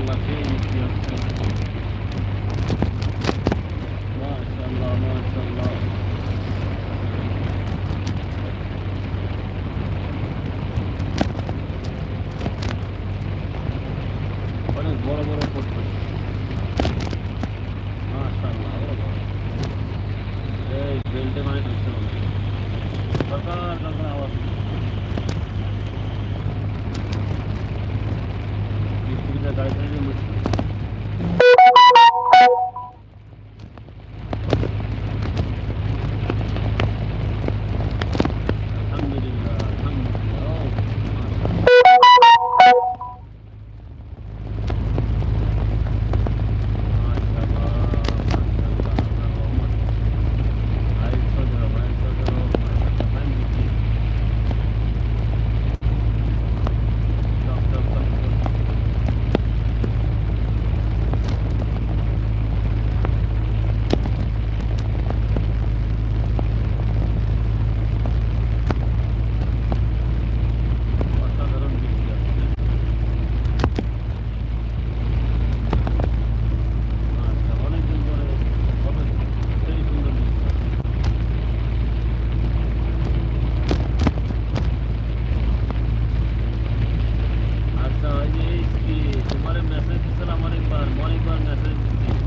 التخلفين في الصدق ইসলাম অনেকবার অনেকবার মেসেজ দিচ্ছি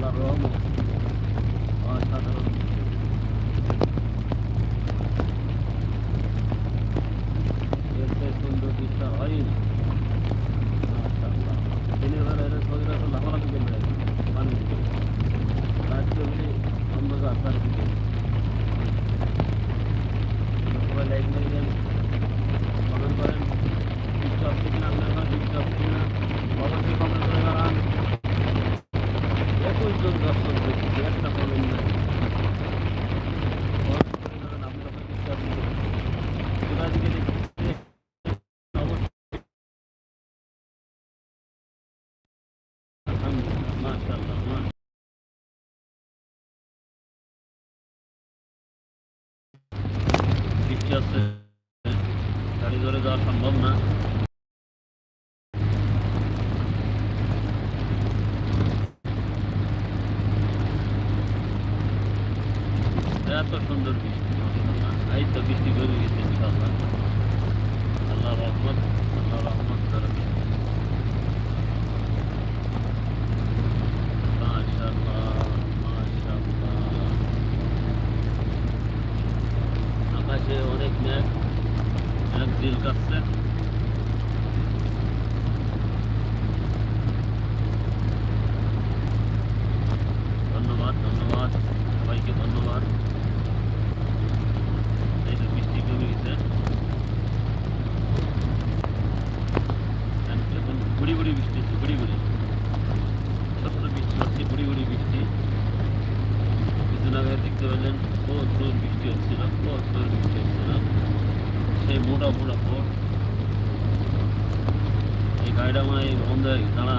la robamos. Ah, está. বৃষ্টি আছে? গাড়ি ধরে যাওয়া সম্ভব না। এত সুন্দর বৃষ্টি এই তো বৃষ্টি বেরিয়ে গেছে আল্লাহ রহমত।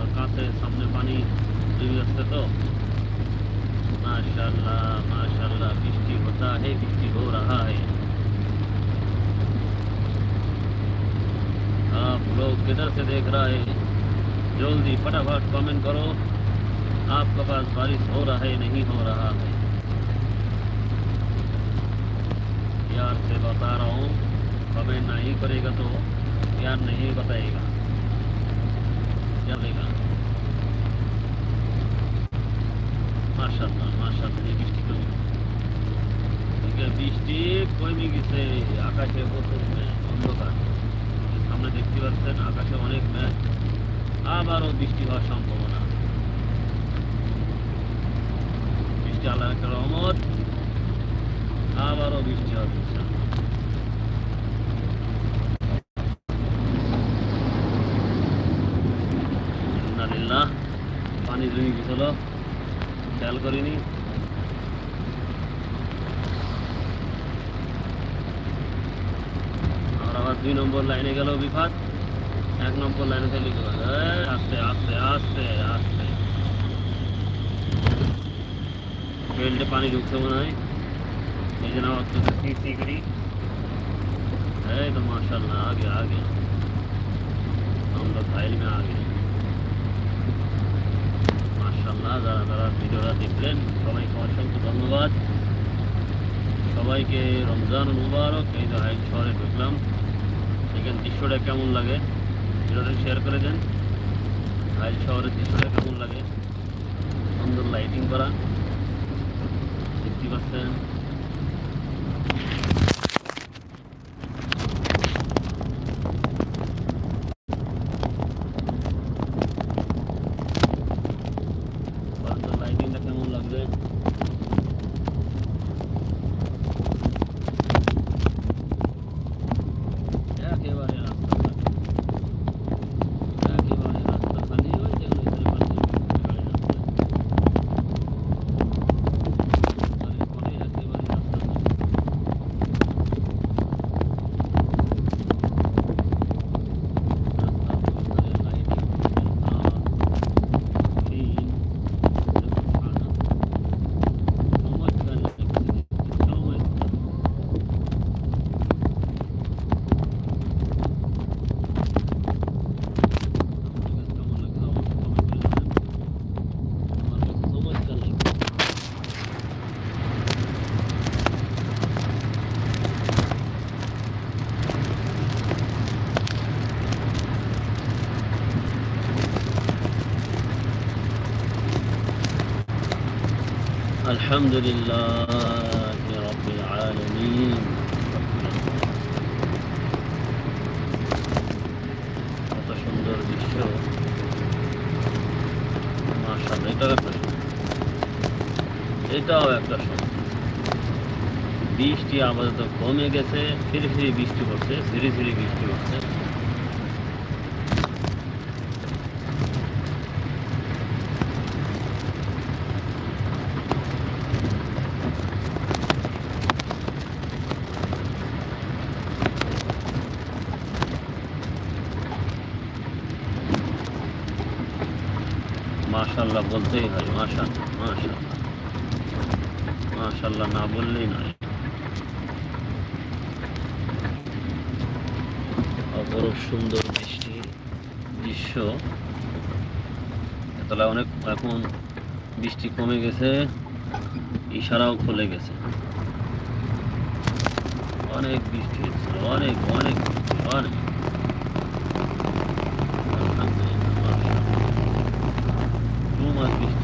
और सामने पानी तो माशाल्लाह माशाल्लाह होता है हो रहा है। आप लोग किधर से देख रहा है? जल्दी फटाफट कमेंट करो। आपके पास बारिश हो रहा है, नहीं हो रहा है। यार से बता रहा हूँ कमेंट नहीं करेगा तो यार नहीं बताएगा चलेगा মাশাআল্লাহ মাশাআল্লাহ এই বৃষ্টি কমে এদিকে বৃষ্টি কমে গেছে আকাশে প্রচুর মেঘ অন্ধকার সামনে দেখতে পাচ্ছেন আকাশে অনেক মেঘ আবারও বৃষ্টি হওয়ার সম্ভাবনা বৃষ্টি আল্লাহ একটা রহমত আবারও বৃষ্টি হবে পানি জমে গেছিল খেয়াল করিনি। আর আবার দুই নম্বর লাইনে গেল বিভাগ এক নম্বর লাইনে এই, আস্তে আস্তে আস্তে আস্তে। বেল্টে পানি ঢুকছে মনে হয়। এই জন্য আবার একটু সি করি এই তো माशाल्लाह आ गया आ गया हम लोग फाइल में आ गए মাশাল্লাহ যারা যারা ভিডিওটা দেখলেন সবাইকে অসংখ্য ধন্যবাদ সবাইকে রমজান মুবারক এই যে হাইট শহরে ঢুকলাম এখানে দৃশ্যটা কেমন লাগে ভিডিওটা শেয়ার করে দেন হাইট শহরের দৃশ্যটা কেমন লাগে সুন্দর লাইটিং করা দেখতে পাচ্ছেন الحمد لله رب العالمين কত সুন্দর দৃশ্য মাশাআল্লাহ এটাও একটা সময় এটাও একটা সময় বৃষ্টি আপাতত কমে গেছে ফিরে ফিরে বৃষ্টি পড়ছে ধীরে ধীরে বৃষ্টি পড়ছে মাশাল্লাহ বলতেই হয় মাশাল্লাহ মাশাল্লাহ মাশাল্লাহ না বললেই নয়। অপরূপ সুন্দর দৃষ্টি দৃশ্য। এতলা অনেক, এখন বৃষ্টি কমে গেছে, ইশারাও খুলে গেছে। অনেক বৃষ্টি হচ্ছিল অনেক অনেক অনেক। মাশাআল্লাহ।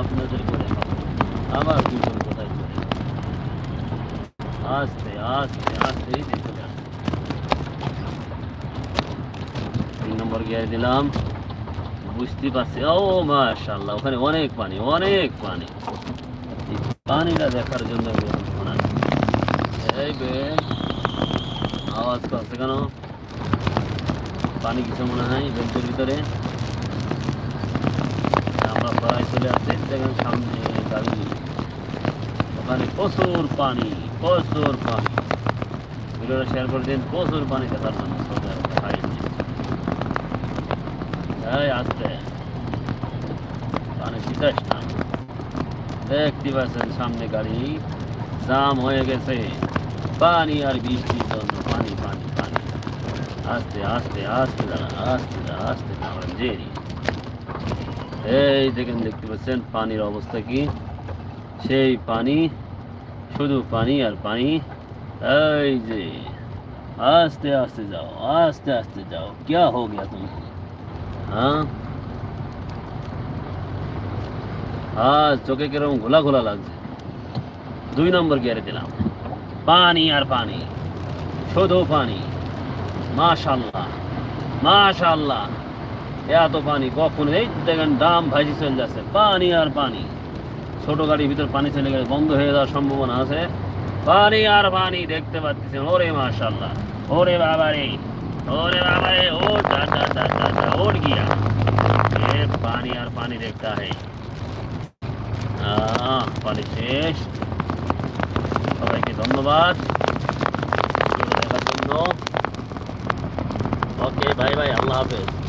আপনাদেরকে দেখাবো আবার দুজন কোথায় চলে। আস্তে আস্তে আস্তে তিন নম্বর গিয়ার দিলাম। বুঝতে পারছি। ও মাশাল্লাহ ওখানে অনেক পানি অনেক পানি। পানিটা দেখার জন্য আওয়াজ করছে কেন? পানি কিছু মনে হয় ভিতরে। চলে দেখেন সামনে গাড়ি ওখানে প্রচুর পানি প্রচুর পানি। ভিডিওটা শেয়ার করে দিন, প্রচুর পানি দেখার আসতে। পানি না। দেখতে পাচ্ছেন সামনে গাড়ি, জাম হয়ে গেছে। পানি আর বৃষ্টির জন্য পানি পানি পানি। আস্তে আস্তে আস্তে দাঁড়া আস্তে আস্তে দাঁড়া জেরি। এই দেখেন দেখতে পাচ্ছেন পানির অবস্থা কি সেই পানি শুধু পানি আর পানি এই যে আস্তে আস্তে যাও আস্তে আস্তে যাও क्या हो गया तुमको हाँ হ্যাঁ চোখে কিরকম ঘোলা ঘোলা লাগছে দুই নম্বর গিয়ারে দিলাম পানি আর পানি শুধু পানি মাশাল্লাহ মাশাল্লাহ এত পানি কখন এই দেখেন দাম ভাইজি চলে যাচ্ছে। পানি আর পানি। ছোট গাড়ির ভিতর পানি চলে গেলে বন্ধ হয়ে যাওয়ার সম্ভাবনা আছে। পানি আর পানি দেখতে পাচ্ছেন। ওরে মাশাল্লাহ ওরে বাবা রে ওরে বাবা রে ও ওর গিয়া। পানি আর পানি দেখতা আহ, পানি শেষ। সবাইকে ধন্যবাদ। দেখার জন্য। ওকে ভাই ভাই আল্লাহ হাফেজ।